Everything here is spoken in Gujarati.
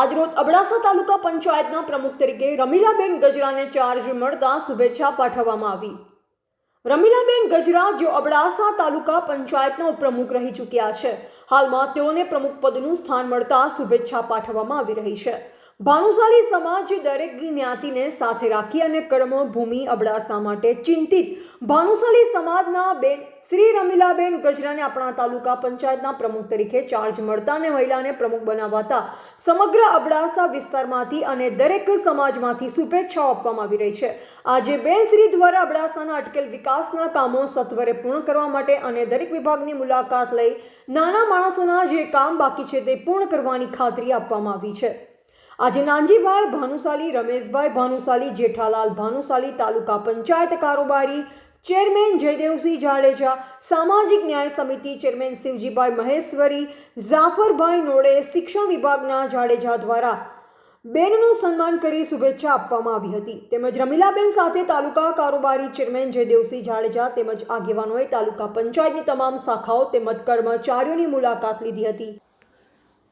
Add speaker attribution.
Speaker 1: આજરોજ અબડાસા તાલુકા પંચાયતના પ્રમુખ તરીકે રમીલાબેન ગજરાને ચાર્જ મળતા શુભેચ્છા પાઠવવામાં આવી. રમીલાબેન ગજરા જેઓ અબડાસા તાલુકા પંચાયતના ઉપપ્રમુખ રહી ચૂક્યા છે. હાલમાં તેઓને પ્રમુખ પદનું સ્થાન મળતા શુભેચ્છા પાઠવવામાં આવી રહી છે. ભાનુશાલી સમાજ દરેક જ્ઞાતિને સાથે રાખી અને કર્મભૂમિ અબડાસા માટે ચિંતિત. ભાનુશાલી સમાજના બેન શ્રી રમીલાબેન ગજરાને આપણા તાલુકા પંચાયતના પ્રમુખ તરીકે ચાર્જ મળતા અને મહિલાને પ્રમુખ બનાવાતા સમગ્ર અબડાસા વિસ્તારમાંથી અને દરેક સમાજમાંથી શુભેચ્છાઓ આપવામાં આવી રહી છે. આજે બેન શ્રી દ્વારા અબડાસાના અટકેલ વિકાસના કામો સત્વરે પૂર્ણ કરવા માટે અને દરેક વિભાગની મુલાકાત લઈ નાના માણસોના જે કામ બાકી છે તે પૂર્ણ કરવાની ખાતરી આપવામાં આવી છે. આજે નાનજીભાઈ ભાનુશાલી, રમેશભાઈ ભાનુશાલી, જેઠાલાલ ભાનુશાલી, તાલુકા પંચાયત કારોબારી ચેરમેન જયદેવસિંહ જાડેજા, સામાજિક ન્યાય સમિતિ ચેરમેન શિવજીભાઈ મહેશ્વરી, ઝાફરભાઈ નોડે, શિક્ષણ વિભાગના જાડેજા દ્વારા બેનનું સન્માન કરી શુભેચ્છા આપવામાં આવી હતી. તેમજ રમીલાબેન સાથે તાલુકા કારોબારી ચેરમેન જયદેવસિંહ જાડેજા તેમજ આગેવાનોએ તાલુકા પંચાયતની તમામ શાખાઓ તેમજ કર્મચારીઓની મુલાકાત લીધી હતી.